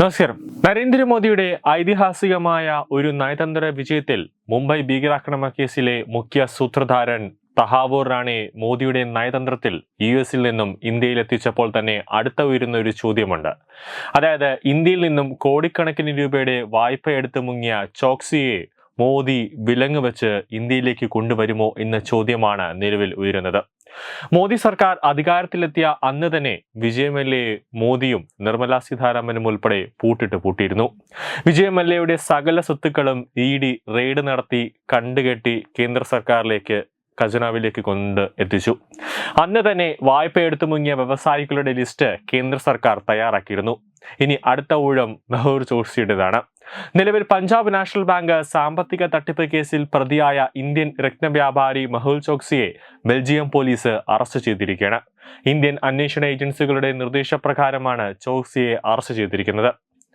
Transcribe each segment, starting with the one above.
നമസ്കാരം. നരേന്ദ്രമോദിയുടെ ഐതിഹാസികമായ ഒരു നയതന്ത്ര വിജയത്തിൽ മുംബൈ ഭീകരാക്രമണ കേസിലെ മുഖ്യ സൂത്രധാരൻ തഹാവൂർ റാണെ മോദിയുടെ നയതന്ത്രത്തിൽ യു എസിൽ നിന്നും ഇന്ത്യയിൽ എത്തിച്ചപ്പോൾ തന്നെ അടുത്ത ഉയരുന്ന ഒരു ചോദ്യമുണ്ട്. അതായത് ഇന്ത്യയിൽ നിന്നും കോടിക്കണക്കിന് രൂപയുടെ വായ്പ എടുത്തു മുങ്ങിയ ചോക്സിയെ മോദി വിലങ്ങ് വെച്ച് ഇന്ത്യയിലേക്ക് കൊണ്ടുവരുമോ എന്ന ചോദ്യമാണ് നിലവിൽ ഉയരുന്നത്. മോദി സർക്കാർ അധികാരത്തിലെത്തിയ അന്ന് തന്നെ വിജയമല്ലെ മോദിയും നിർമ്മല സീതാരാമനും ഉൾപ്പെടെ പൂട്ടിട്ട് പൂട്ടിയിരുന്നു. വിജയമല്യയുടെ സകല സ്വത്തുക്കളും ഇ ഡി റെയ്ഡ് നടത്തി കണ്ടുകെട്ടി കേന്ദ്ര സർക്കാരിലേക്ക് ഖജനാവിലേക്ക് കൊണ്ട് എത്തിച്ചു. അന്ന് തന്നെ വായ്പ എടുത്തു മുങ്ങിയ വ്യവസായികളുടെ ലിസ്റ്റ് കേന്ദ്ര സർക്കാർ തയ്യാറാക്കിയിരുന്നു. ഇനി അടുത്ത ഊഴം മെഹൂർ ചോക്സിയുടേതാണ് നിലവിൽ പഞ്ചാബ് നാഷണൽ ബാങ്ക് സാമ്പത്തിക തട്ടിപ്പ് കേസിൽ പ്രതിയായ ഇന്ത്യൻ രത്നവ്യാപാരി മെഹുൽ ചോക്സിയെ ബെൽജിയം പോലീസ് അറസ്റ്റ് ചെയ്തിരിക്കുകയാണ്. ഇന്ത്യൻ അന്വേഷണ ഏജൻസികളുടെ നിർദ്ദേശപ്രകാരമാണ് ചോക്സിയെ അറസ്റ്റ് ചെയ്തിരിക്കുന്നത്.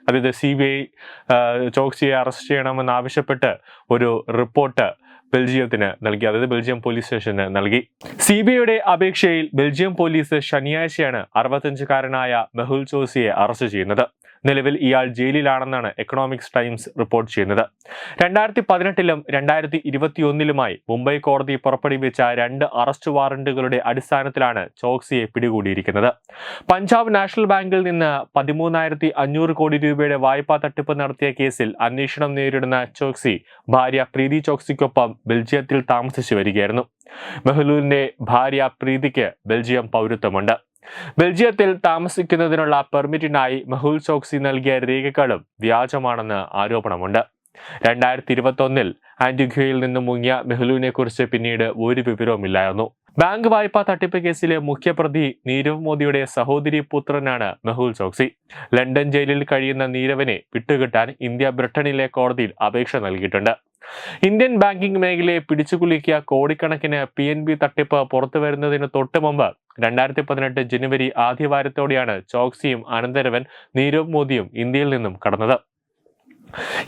അതായത് സി ബി ഐ ചോക്സിയെ അറസ്റ്റ് ചെയ്യണമെന്നാവശ്യപ്പെട്ട് ഒരു റിപ്പോർട്ട് ബെൽജിയത്തിന് നൽകി. അതായത് ബെൽജിയം പോലീസ് സ്റ്റേഷന് നൽകി. സി ബി ഐയുടെ അപേക്ഷയിൽ ബെൽജിയം പോലീസ് ശനിയാഴ്ചയാണ് അറുപത്തഞ്ചുകാരനായ മെഹുൽ ചോസിയെ അറസ്റ്റ് ചെയ്യുന്നത്. നിലവിൽ ഇയാൾ ജയിലിലാണെന്നാണ് എക്കണോമിക്സ് ടൈംസ് റിപ്പോർട്ട് ചെയ്യുന്നത്. രണ്ടായിരത്തി പതിനെട്ടിലും രണ്ടായിരത്തി ഇരുപത്തിയൊന്നിലുമായി മുംബൈ കോടതി പുറപ്പെടുവിച്ച രണ്ട് അറസ്റ്റ് വാറന്റുകളുടെ അടിസ്ഥാനത്തിലാണ് ചോക്സിയെ പിടികൂടിയിരിക്കുന്നത്. പഞ്ചാബ് നാഷണൽ ബാങ്കിൽ നിന്ന് പതിമൂന്നായിരത്തി അഞ്ഞൂറ് കോടി രൂപയുടെ വായ്പാ തട്ടിപ്പ് നടത്തിയ കേസിൽ അന്വേഷണം നേരിടുന്ന ചോക്സി ഭാര്യ പ്രീതി ചോക്സിക്കൊപ്പം ബെൽജിയത്തിൽ താമസിച്ചു വരികയായിരുന്നു. മെഹ്ലൂലിന്റെ ഭാര്യ പ്രീതിക്ക് ബെൽജിയം പൗരത്വമുണ്ട്. ബെൽജിയത്തിൽ താമസിക്കുന്നതിനുള്ള പെർമിറ്റിനായി മെഹുൽ ചോക്സി നൽകിയ രേഖകളും വ്യാജമാണെന്ന് ആരോപണമുണ്ട്. രണ്ടായിരത്തി ഇരുപത്തൊന്നിൽ ആന്റിഗ്വയിൽ നിന്ന് മുങ്ങിയ മെഹുലുവിനെ കുറിച്ച് പിന്നീട് ഒരു വിവരവുമില്ലായിരുന്നു. ബാങ്ക് വായ്പാ തട്ടിപ്പ് കേസിലെ മുഖ്യപ്രതി നീരവ് മോദിയുടെ സഹോദരി പുത്രനാണ് മെഹുൽ ചോക്സി ലണ്ടൻ ജയിലിൽ കഴിയുന്ന നീരവിനെ വിട്ടുകിട്ടാൻ ഇന്ത്യ ബ്രിട്ടനിലെ കോടതിയിൽ അപേക്ഷ നൽകിയിട്ടുണ്ട്. ഇന്ത്യൻ ബാങ്കിംഗ് മേഖലയെ പിടിച്ചുകുലുക്കിയ കോടിക്കണക്കിന് പി എൻ ബി തട്ടിപ്പ് പുറത്തു വരുന്നതിന് തൊട്ട് മുമ്പ് രണ്ടായിരത്തി പതിനെട്ട് ജനുവരി ആദ്യവാരത്തോടെയാണ് ചോക്സിയും അനന്തരവൻ നീരവ് മോദിയും ഇന്ത്യയിൽ നിന്നും കടന്നത്.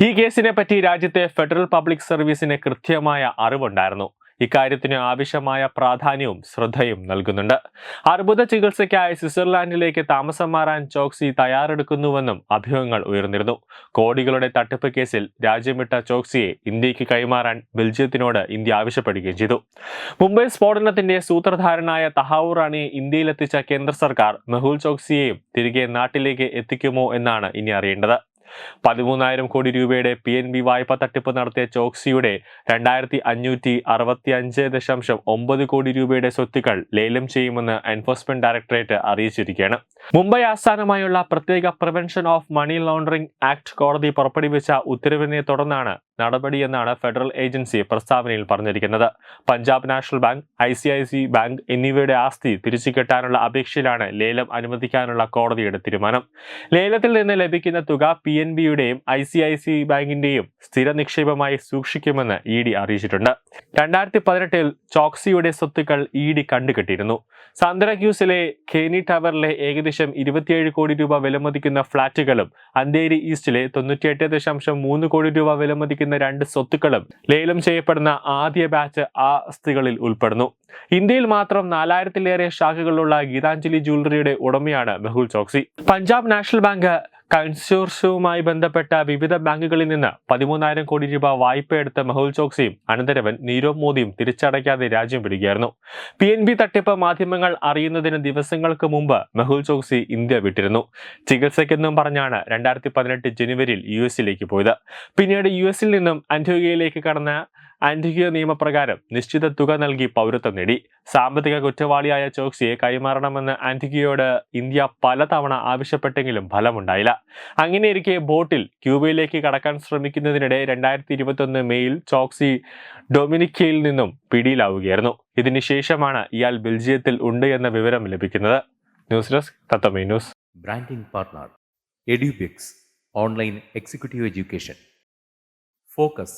ഈ കേസിനെ പറ്റി രാജ്യത്തെ ഫെഡറൽ പബ്ലിക് സർവീസിന് കൃത്യമായ അറിവുണ്ടായിരുന്നു. ഇക്കാര്യത്തിന് ആവശ്യമായ പ്രാധാന്യവും ശ്രദ്ധയും നൽകുന്നുണ്ട്. അർബുദ ചികിത്സയ്ക്കായി സ്വിറ്റ്സർലാൻഡിലേക്ക് താമസം മാറാൻ ചോക്സി തയ്യാറെടുക്കുന്നുവെന്നും അഭ്യൂഹങ്ങൾ ഉയർന്നിരുന്നു. കോടികളുടെ തട്ടിപ്പ് കേസിൽ രാജ്യമിട്ട ചോക്സിയെ ഇന്ത്യയ്ക്ക് കൈമാറാൻ ബെൽജിയത്തിനോട് ഇന്ത്യ ആവശ്യപ്പെടുകയും ചെയ്തു. മുംബൈ സ്ഫോടനത്തിന്റെ സൂത്രധാരനായ തഹാവൂർ റാണിയെ ഇന്ത്യയിലെത്തിച്ച കേന്ദ്ര സർക്കാർ മെഹുൽ ചോക്സിയെയും തിരികെ നാട്ടിലേക്ക് എത്തിക്കുമോ എന്നാണ് ഇനി അറിയേണ്ടത്. പതിമൂന്നായിരം കോടി രൂപയുടെ പി എൻ ബി വായ്പ തട്ടിപ്പ് നടത്തിയ ചോക്സിയുടെ രണ്ടായിരത്തി അഞ്ഞൂറ്റി അറുപത്തി അഞ്ച് ദശാംശം ഒമ്പത് കോടി രൂപയുടെ സ്വത്തുക്കൾ ലേലം ചെയ്യുമെന്ന് എൻഫോഴ്സ്മെന്റ് ഡയറക്ടറേറ്റ് അറിയിച്ചിരിക്കുകയാണ്. മുംബൈ ആസ്ഥാനമായുള്ള പ്രത്യേക prevention of money laundering act കോടതി പുറപ്പെടുവിച്ച ഉത്തരവിനെ തുടർന്നാണ് നടപടിയെന്നാണ് ഫെഡറൽ ഏജൻസി പ്രസ്താവനയിൽ പറഞ്ഞിരിക്കുന്നത്. Punjab National Bank I C I C bank എന്നിവയുടെ ആസ്തി തിരിച്ചു കിട്ടാനുള്ള അപേക്ഷയിലാണ് ലേലം അനുവദിക്കാനുള്ള കോടതിയുടെ തീരുമാനം. ലേലത്തിൽ നിന്ന് ലഭിക്കുന്ന തുക പി എൻ ബിയുടെയും ഐ സി ഐ സി ബാങ്കിന്റെയും സ്ഥിര നിക്ഷേപമായി സൂക്ഷിക്കുമെന്ന് ഇ ഡി അറിയിച്ചിട്ടുണ്ട്. രണ്ടായിരത്തി പതിനെട്ടിൽ ചോക്സിയുടെ സ്വത്തുക്കൾ ഇ ഡി കണ്ടുകെട്ടിയിരുന്നു. സാന്ദ്രക്യൂസിലെ ഖേനി ടവറിലെ ഏകദേശം ഇരുപത്തിയേഴ് കോടി രൂപ വിലമതിക്കുന്ന ഫ്ളാറ്റുകളും അന്തേരി ഈസ്റ്റിലെ തൊണ്ണൂറ്റിയെട്ട് ദശാംശം മൂന്ന് കോടി രൂപ വിലമതിക്കുന്ന രണ്ട് സ്വത്തുക്കളും ലേലം ചെയ്യപ്പെടുന്ന ആദ്യ ബാച്ച് ആസ്തികളിൽ ഉൾപ്പെടുന്നു. ഇന്ത്യയിൽ മാത്രം നാലായിരത്തിലേറെ ശാഖകളുള്ള ഗീതാഞ്ജലി ജ്വല്ലറിയുടെ ഉടമയാണ് മെഹുൽ ചോക്സി. പഞ്ചാബ് നാഷണൽ ബാങ്ക് കൺസോർഷ്യവുമായി ബന്ധപ്പെട്ട വിവിധ ബാങ്കുകളിൽ നിന്ന് പതിമൂന്നായിരം കോടി രൂപ വായ്പ എടുത്ത മെഹുൽ ചോക്സിയും അനന്തരവൻ നീരവ് മോദിയും തിരിച്ചടയ്ക്കാതെ രാജ്യം വിടുകയായിരുന്നു. പി എൻ ബി തട്ടിപ്പ് മാധ്യമങ്ങൾ അറിയുന്നതിന് ദിവസങ്ങൾക്ക് മുമ്പ് മെഹുൽ ചോക്സി ഇന്ത്യ വിട്ടിരുന്നു. ചികിത്സയ്ക്കെന്നും പറഞ്ഞാണ് രണ്ടായിരത്തി പതിനെട്ട് ജനുവരിയിൽ യു എസിലേക്ക് പോയത്. പിന്നീട് യു എസിൽ നിന്നും അന്റോഗിയയിലേക്ക് കടന്ന ആന്റിഗ്വ നിയമപ്രകാരം നിശ്ചിത തുക നൽകി പൗരത്വം നേടി. സാമ്പത്തിക കുറ്റവാളിയായ ചോക്സിയെ കൈമാറണമെന്ന് ആന്റിഗ്വയോട് ഇന്ത്യ പലതവണ ആവശ്യപ്പെട്ടെങ്കിലും ഫലമുണ്ടായില്ല. അങ്ങനെയിരിക്കെ ബോട്ടിൽ ക്യൂബയിലേക്ക് കടക്കാൻ ശ്രമിക്കുന്നതിനിടെ രണ്ടായിരത്തി ഇരുപത്തൊന്ന് മെയിൽ ചോക്സി ഡൊമിനിക്കയിൽ നിന്നും പിടിയിലാവുകയായിരുന്നു. ഇതിനുശേഷമാണ് ഇയാൾ ബെൽജിയത്തിൽ ഉണ്ട് എന്ന വിവരം ലഭിക്കുന്നത്. News desk news. Branding partner Edubix online executive education. Focus